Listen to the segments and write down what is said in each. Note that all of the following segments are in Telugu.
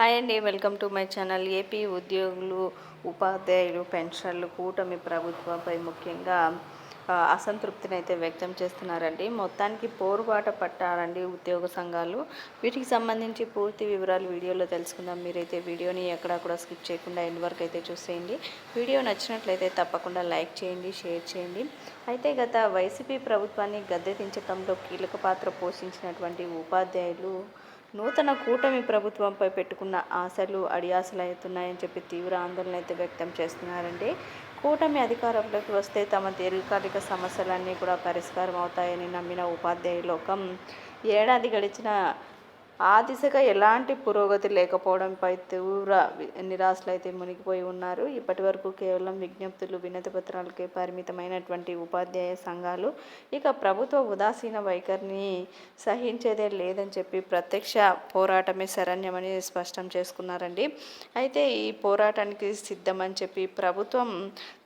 హాయ్ అండి welcome to my channel. AP ఉద్యోగులు ఉపాధ్యాయులు పెన్షన్లు కూటమి ప్రభుత్వంపై ముఖ్యంగా అసంతృప్తిని అయితే వ్యక్తం చేస్తున్నారండి. మొత్తానికి పోరుబాట పట్టారండి ఉద్యోగ సంఘాలు. వీటికి సంబంధించి పూర్తి వివరాలు వీడియోలో తెలుసుకుందాం. మీరైతే వీడియోని ఎక్కడా కూడా స్కిప్ చేయకుండా ఎండ్ వరకు అయితే చూసేయండి. వీడియో నచ్చినట్లయితే తప్పకుండా లైక్ చేయండి షేర్ చేయండి. అయితే గత వైసీపీ ప్రభుత్వాన్ని గద్దె దించడంలో కీలక పాత్ర పోషించినటువంటి ఉపాధ్యాయులు నూతన కూటమి ప్రభుత్వంపై పెట్టుకున్న ఆశలు అడియాసలు అవుతున్నాయని చెప్పి తీవ్ర ఆందోళన అయితే వ్యక్తం చేస్తున్నారండి. కూటమి అధికారంలోకి వస్తే తమ దీర్ఘకాలిక సమస్యలన్నీ కూడా పరిష్కారం అవుతాయని నమ్మిన ఉపాధ్యాయ లోకం ఏడాది గడిచిన ఆ దిశగా ఎలాంటి పురోగతి లేకపోవడంపై తీవ్ర నిరాశలైతే మునిగిపోయి ఉన్నారు. ఇప్పటి వరకు కేవలం విజ్ఞప్తులు వినతి పత్రాలకే పరిమితమైనటువంటి ఉపాధ్యాయ సంఘాలు ఇక ప్రభుత్వ ఉదాసీన వైఖరిని సహించేదే లేదని చెప్పి ప్రత్యక్ష పోరాటమే శరణ్యమని స్పష్టం చేసుకున్నారండి. అయితే ఈ పోరాటానికి సిద్ధమని చెప్పి ప్రభుత్వం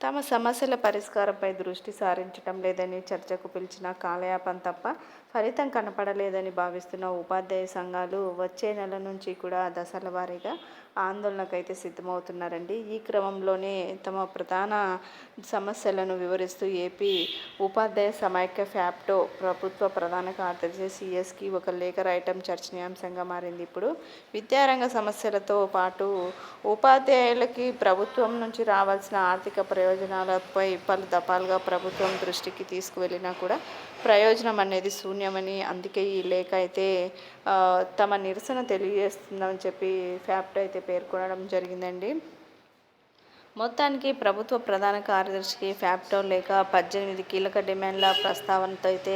తమ సమస్యల పరిష్కారంపై దృష్టి సారించడం లేదని చర్చకు పిలిచిన కాలయాపం తప్ప ఫలితం కనపడలేదని భావిస్తున్న ఉపాధ్యాయ సంఘాలు వచ్చే నెల నుంచి కూడా దశల వారీగా ఆందోళనకైతే సిద్ధమవుతున్నారండి. ఈ క్రమంలోనే తమ ప్రధాన సమస్యలను వివరిస్తూ ఏపీ ఉపాధ్యాయ సమైక్య ఫ్యాప్టో ప్రభుత్వ ప్రధాన కార్యదర్శి సిఎస్కి ఒక లేఖ రాయటం చర్చనీయాంశంగా మారింది. ఇప్పుడు విద్యారంగ సమస్యలతో పాటు ఉపాధ్యాయులకి ప్రభుత్వం నుంచి రావాల్సిన ఆర్థిక ప్రయోజనాలపై పలు దఫాలుగా ప్రభుత్వం దృష్టికి తీసుకువెళ్ళినా కూడా ప్రయోజనం అనేది శూన్యమని అందుకే ఈ లేఖ అయితే తమ నిరసన తెలియజేస్తుందని చెప్పి ఫ్యాప్ట్ అయితే పేర్కొనడం జరిగిందండి. మొత్తానికి ప్రభుత్వ ప్రధాన కార్యదర్శికి ఫ్యాప్టో లేక పద్దెనిమిది కీలక డిమాండ్ల ప్రస్తావనతో అయితే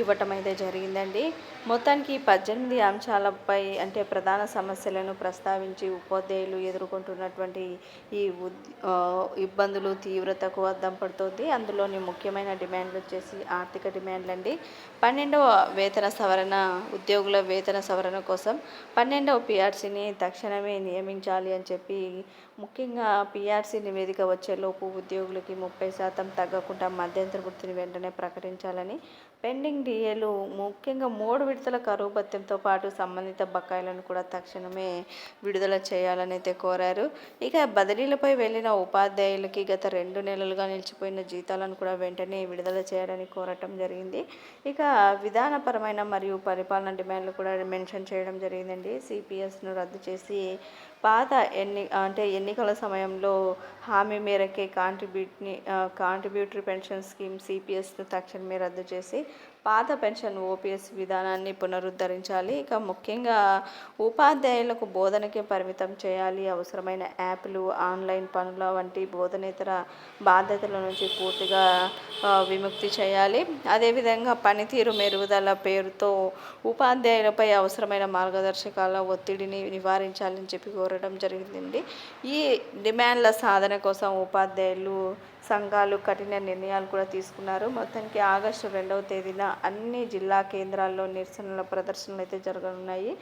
ఇవ్వటం అయితే జరిగిందండి. మొత్తానికి పద్దెనిమిది అంశాలపై అంటే ప్రధాన సమస్యలను ప్రస్తావించి ఉపాధ్యాయులు ఎదుర్కొంటున్నటువంటి ఈ ఉద్ ఇబ్బందులు తీవ్రతకు అద్దం పడుతుంది. అందులోని ముఖ్యమైన డిమాండ్లు వచ్చేసి ఆర్థిక డిమాండ్లు అండి పన్నెండవ వేతన సవరణ ఉద్యోగుల వేతన సవరణ కోసం పన్నెండవ పిఆర్సీని తక్షణమే నియమించాలి అని చెప్పి ముఖ్యంగా పిఆర్సీ నివేదిక వచ్చేలోపు ఉద్యోగులకి ముప్పై శాతం తగ్గకుండా మధ్యంతర వృత్తిని వెంటనే ప్రకటించాలని పెండింగ్ డిఏలు ముఖ్యంగా మూడు విడతల కరువు భత్యంతో పాటు సంబంధిత బకాయిలను కూడా తక్షణమే విడుదల చేయాలని అయితే కోరారు. ఇక బదిలీలపై వెళ్ళిన ఉపాధ్యాయులకి గత రెండు నెలలుగా నిలిచిపోయిన జీతాలను కూడా వెంటనే విడుదల చేయాలని కోరటం జరిగింది. ఇక విధానపరమైన మరియు పరిపాలన డిమాండ్లు కూడా మెన్షన్ చేయడం జరిగిందండి. సిపిఎస్ను రద్దు చేసి పాత ఎన్ని అంటే ఎన్నికల సమయంలో హామీ మేరకే కాంట్రిబ్యూట్ని కాంట్రిబ్యూటరీ పెన్షన్ స్కీమ్ సిపిఎస్ను తక్షణమే రద్దు చేసి పాత పెన్షన్ ఓపీఎస్ విధానాన్ని పునరుద్ధరించాలి. ఇక ముఖ్యంగా ఉపాధ్యాయులకు బోధనకే పరిమితం చేయాలి. అవసరమైన యాప్లు ఆన్లైన్ పనుల వంటి బోధనేతర బాధ్యతల నుంచి పూర్తిగా విముక్తి చేయాలి. అదేవిధంగా పనితీరు మెరుగుదల పేరుతో ఉపాధ్యాయులపై అవసరమైన మార్గదర్శకాల ఒత్తిడిని నివారించాలని చెప్పి కోరడం జరిగిందండి. ఈ డిమాండ్ల సాధన కోసం ఉపాధ్యాయులు సంఘాలు కఠిన నిర్ణయాలు కూడా తీసుకున్నారు. మొత్తానికి ఆగస్టు రెండవ తేదీన అన్ని జిల్లా కేంద్రాల్లో నిరసనల ప్రదర్శనలు అయితే జరగనున్నాయి.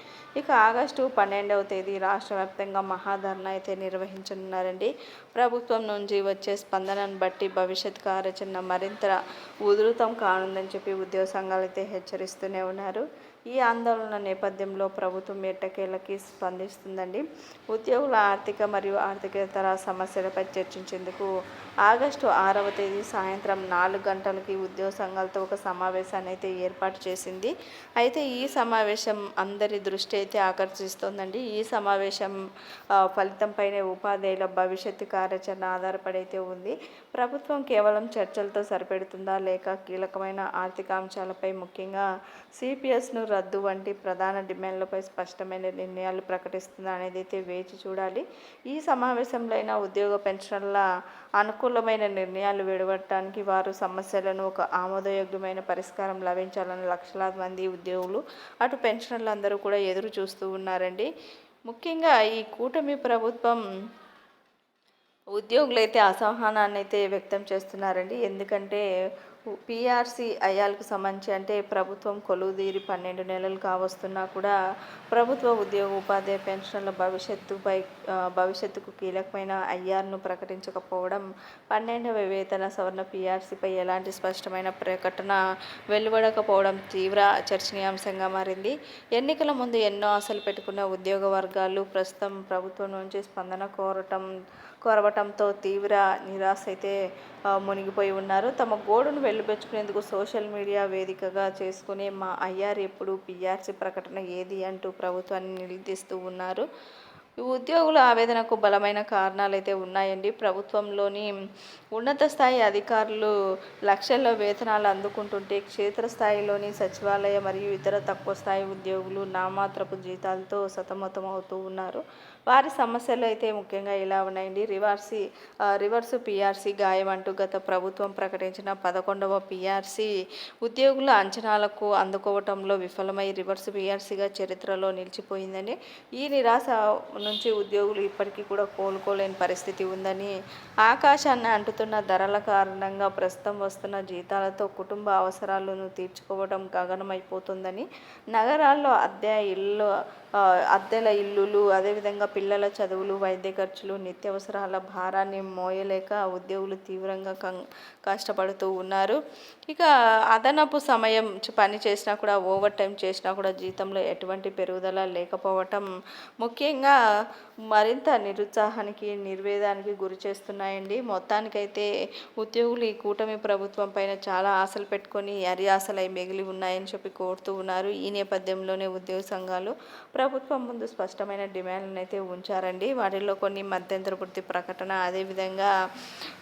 ఇక ఆగస్టు పన్నెండవ తేదీ రాష్ట్ర వ్యాప్తంగా మహాధర్నా అయితే నిర్వహించనున్నారండి. ప్రభుత్వం నుంచి వచ్చే స్పందనను బట్టి భవిష్యత్ కార్యాచరణ మరింత ఉధృతం కానుందని చెప్పి ఉద్యోగ సంఘాలు అయితే హెచ్చరిస్తూనే ఉన్నారు. ఈ ఆందోళన నేపథ్యంలో ప్రభుత్వం ఎట్టకేలకి స్పందిస్తుందండి. ఉద్యోగుల ఆర్థిక మరియు ఆర్థికేతర సమస్యలపై చర్చించేందుకు ఆగస్టు ఆరవ తేదీ సాయంత్రం నాలుగు గంటలకి ఉద్యోగ సంఘాలతో ఒక సమావేశాన్ని అయితే ఏర్పాటు చేసింది. అయితే ఈ సమావేశం అందరి దృష్టి అయితే ఆకర్షిస్తోందండి. ఈ సమావేశం ఫలితంపైనే ఉపాధ్యాయుల భవిష్యత్తు కార్యాచరణ ఆధారపడి అయితే ఉంది. ప్రభుత్వం కేవలం చర్చలతో సరిపెడుతుందా లేక కీలకమైన ఆర్థిక అంశాలపై ముఖ్యంగా సిపిఎస్ను రద్దు వంటి ప్రధాన డిమాండ్లపై స్పష్టమైన నిర్ణయాలు ప్రకటిస్తుందా అనేది అయితే వేచి చూడాలి. ఈ సమావేశంలో అయినా ఉద్యోగ పెన్షన్ల అనుకూలమైన నిర్ణయాలు వెలువడటానికి వారు సమస్యలను ఒక ఆమోదయోగ్యమైన పరిష్కారం లభించాలని లక్షలాది మంది ఉద్యోగులు అటు పెన్షనర్లు అందరూ కూడా ఎదురు చూస్తూ ఉన్నారండి. ముఖ్యంగా ఈ కూటమి ప్రభుత్వం ఉద్యోగులైతే అసహనాన్ని అయితే వ్యక్తం చేస్తున్నారండి. ఎందుకంటే పీఆర్సీ అయ్యాలకు సంబంధించి అంటే ప్రభుత్వం కొలువుదీరి పన్నెండు నెలలు కావస్తున్నా కూడా ప్రభుత్వ ఉద్యోగ ఉపాధ్యాయ పెన్షన్ల భవిష్యత్తుపై భవిష్యత్తుకు కీలకమైన ఐఆర్ను ప్రకటించకపోవడం పన్నెండవ వేతన సవరణ పిఆర్సీపై ఎలాంటి స్పష్టమైన ప్రకటన వెలువడకపోవడం తీవ్ర చర్చనీయాంశంగా మారింది. ఎన్నికల ముందు ఎన్నో ఆశలు పెట్టుకున్న ఉద్యోగ వర్గాలు ప్రస్తుతం ప్రభుత్వం నుంచి స్పందన కోరటం కోరవటంతో తీవ్ర నిరాశ అయితే మునిగిపోయి ఉన్నారు. తమ గోడును పెంచుకునేందుకు సోషల్ మీడియా వేదికగా చేసుకునే మా ఐఆర్ ఎప్పుడు పిఆర్సీ ప్రకటన ఏది అంటూ ప్రభుత్వాన్ని నిలదీస్తూ ఉన్నారు. ఈ ఉద్యోగుల ఆవేదనకు బలమైన కారణాలు అయితే ఉన్నాయండి. ప్రభుత్వంలోని ఉన్నత స్థాయి అధికారులు లక్షల్లో వేతనాలు అందుకుంటుంటే క్షేత్రస్థాయిలోని సచివాలయ మరియు ఇతర తక్కువ స్థాయి ఉద్యోగులు నామాత్రపు జీతాలతో సతమతం అవుతూ ఉన్నారు. వారి సమస్యలు అయితే ముఖ్యంగా ఇలా ఉన్నాయండి. రివర్సి రివర్స్ పిఆర్సీ గాయం అంటూ గత ప్రభుత్వం ప్రకటించిన పదకొండవ పిఆర్సీ ఉద్యోగుల అంచనాలకు అందుకోవటంలో విఫలమై రివర్స్ పిఆర్సీగా చరిత్రలో నిలిచిపోయిందని ఈ నిరాశ నుంచి ఉద్యోగులు ఇప్పటికీ కూడా కోలుకోలేని పరిస్థితి ఉందని ఆకాశాన్ని అంటుతున్న ధరల కారణంగా ప్రస్తుతం వస్తున్న జీతాలతో కుటుంబ అవసరాలను తీర్చుకోవడం గగనమైపోతుందని నగరాల్లో అద్దె ఇల్లు అద్దెల ఇల్లులు అదేవిధంగా పిల్లల చదువులు వైద్య ఖర్చులు నిత్యావసరాల భారాన్ని మోయలేక ఉద్యోగులు తీవ్రంగా కం కష్టపడుతూ ఉన్నారు. ఇక అదనపు సమయం పని చేసినా కూడా ఓవర్ టైం చేసినా కూడా జీతంలో ఎటువంటి పెరుగుదల లేకపోవటం ముఖ్యంగా మరింత నిరుత్సాహానికి నిర్వేదానికి గురి చేస్తున్నాయండి. మొత్తానికైతే ఉద్యోగులు ఈ కూటమి ప్రభుత్వం పైన చాలా ఆశలు పెట్టుకొని అరి ఆశలై మిగిలి ఉన్నాయని చెప్పి కోరుతూ ఉన్నారు. ఈ నేపథ్యంలోనే ఉద్యోగ సంఘాలు ప్రభుత్వం ముందు స్పష్టమైన డిమాండ్లను అయితే ఉంచారండి. వాటిల్లో కొన్ని మధ్యంతర వృత్తి ప్రకటన అదేవిధంగా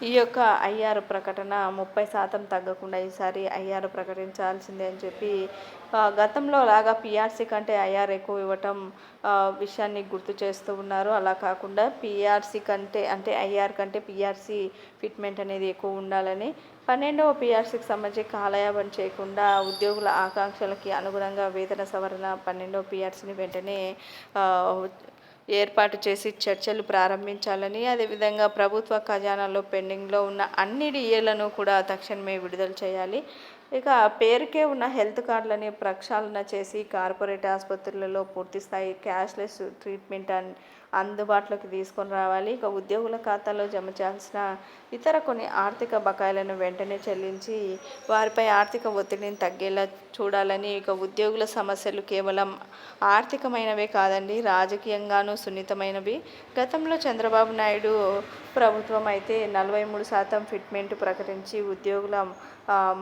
ఈ యొక్క ఐఆర్ ప్రకటన ముప్పై శాతం తగ్గకుండా ఈసారి ఐఆర్ ప్రకటించాల్సిందే అని చెప్పి గతంలో లాగా పిఆర్సీ కంటే ఐఆర్ ఎక్కువ ఇవ్వటం విషయాన్ని గుర్తు చేస్తూ ఉన్నారు. అలా కాకుండా పిఆర్సీ కంటే అంటే ఐఆర్ కంటే పిఆర్సీ ఫిట్మెంట్ అనేది ఎక్కువ ఉండాలని పన్నెండవ పిఆర్సీకి సంబంధించి కాలయాపన చేయకుండా ఉద్యోగుల ఆకాంక్షలకి అనుగుణంగా వేతన సవరణ పన్నెండవ పిఆర్సీని వెంటనే ఏర్పాటు చేసి చర్చలు ప్రారంభించాలని అదేవిధంగా ప్రభుత్వ ఖజానాలో పెండింగ్లో ఉన్న అన్ని డిఏలను కూడా తక్షణమే విడుదల చేయాలి. ఇక పేరుకే ఉన్న హెల్త్ కార్డులని ప్రక్షాళన చేసి కార్పొరేట్ ఆసుపత్రులలో పూర్తిస్థాయి క్యాష్లెస్ ట్రీట్మెంట్ అండ్ అందుబాటులోకి తీసుకొని రావాలి. ఇక ఉద్యోగుల ఖాతాలో జమ చేయాల్సిన ఇతర కొన్ని ఆర్థిక బకాయిలను వెంటనే చెల్లించి వారిపై ఆర్థిక ఒత్తిడిని తగ్గేలా చూడాలని ఇక ఉద్యోగుల సమస్యలు కేవలం ఆర్థికమైనవే కాదండి రాజకీయంగానూ సున్నితమైనవి. గతంలో చంద్రబాబు నాయుడు ప్రభుత్వం అయితే నలభై మూడు శాతం ఫిట్మెంట్ ప్రకటించి ఉద్యోగుల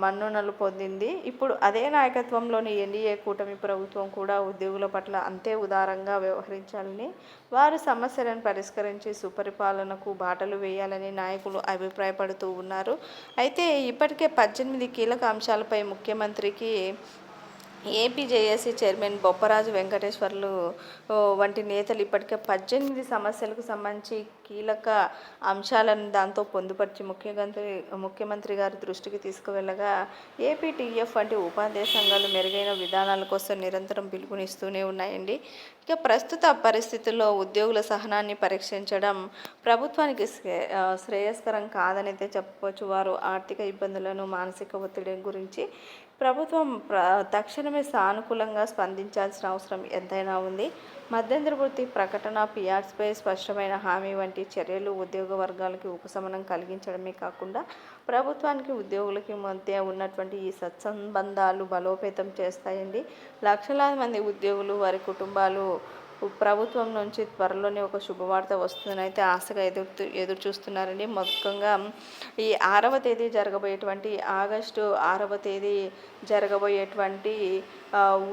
మన్ననలు పొందింది. ఇప్పుడు అదే నాయకత్వంలోని ఎన్డీఏ కూటమి ప్రభుత్వం కూడా ఉద్యోగుల పట్ల అంతే ఉదారంగా వ్యవహరించాలని వారి సమస్యలను పరిష్కరించి సుపరిపాలనకు బాటలు వేయాలని నాయకులు అభిప్రాయపడుతూ ఉన్నారు. అయితే ఇప్పటికే పద్దెనిమిది కీలక అంశాలపై ముఖ్యమంత్రికి ఏపీజేఏసీ చైర్మన్ బొప్పరాజు వెంకటేశ్వర్లు వంటి నేతలు ఇప్పటికే పద్దెనిమిది సమస్యలకు సంబంధించి కీలక అంశాలను దాంతో పొందుపరిచి ముఖ్యమంత్రి ముఖ్యమంత్రి గారి దృష్టికి తీసుకువెళ్ళగా ఏపీటీఎఫ్ వంటి ఉపాధ్యాయ సంఘాలు మెరుగైన విధానాల కోసం నిరంతరం పిలుపునిస్తూనే ఉన్నాయండి. ఇక ప్రస్తుత పరిస్థితుల్లో ఉద్యోగుల సహనాన్ని పరీక్షించడం ప్రభుత్వానికి శ్రేయస్కరం కాదనైతే చెప్పవచ్చు వారు ఆర్థిక ఇబ్బందులను మానసిక ఒత్తిడి గురించి ప్రభుత్వం ప్ర తక్షణమే సానుకూలంగా స్పందించాల్సిన అవసరం ఎంతైనా ఉంది. మధ్యంతర వృత్తి ప్రకటన పిఆర్స్పై స్పష్టమైన హామీ వంటి చర్యలు ఉద్యోగ వర్గాలకి ఉపశమనం కలిగించడమే కాకుండా ప్రభుత్వానికి ఉద్యోగులకి మధ్య ఉన్నటువంటి ఈ సత్సంబంధాలు బలోపేతం చేస్తాయండి. లక్షలాది మంది ఉద్యోగులు వారి కుటుంబాలు ప్రభుత్వం నుంచి త్వరలోనే ఒక శుభవార్త వస్తుందని అయితే ఆశగా ఎదురు ఎదురు చూస్తున్నారండి మొత్తంగా ఈ ఆరవ తేదీ జరగబోయేటువంటి ఆగస్టు ఆరవ తేదీ జరగబోయేటువంటి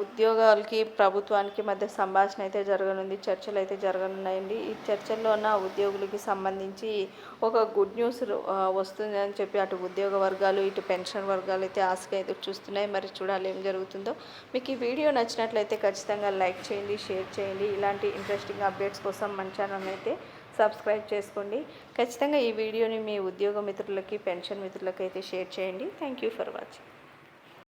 ఉద్యోగాలకి ప్రభుత్వానికి మధ్య సంభాషణ అయితే జరగనుంది చర్చలు అయితే జరగనున్నాయండి. ఈ చర్చల్లో ఉన్న ఉద్యోగులకి సంబంధించి ఒక గుడ్ న్యూస్ వస్తుంది వస్తుందని చెప్పి అటు ఉద్యోగ వర్గాలు ఇటు పెన్షన్ వర్గాలు అయితే ఆశగా ఎదురు చూస్తున్నాయి. మరి చూడాలి ఏం జరుగుతుందో. మీకు ఈ వీడియో నచ్చినట్లయితే ఖచ్చితంగా లైక్ చేయండి షేర్ చేయండి. ఇలాంటి ఇంట్రెస్టింగ్ అప్డేట్స్ కోసం మన ఛానల్ అయితే సబ్స్క్రైబ్ చేసుకోండి. ఖచ్చితంగా ఈ వీడియోని మీ ఉద్యోగ మిత్రులకి పెన్షన్ మిత్రులకి అయితే షేర్ చేయండి. Thank you for watching.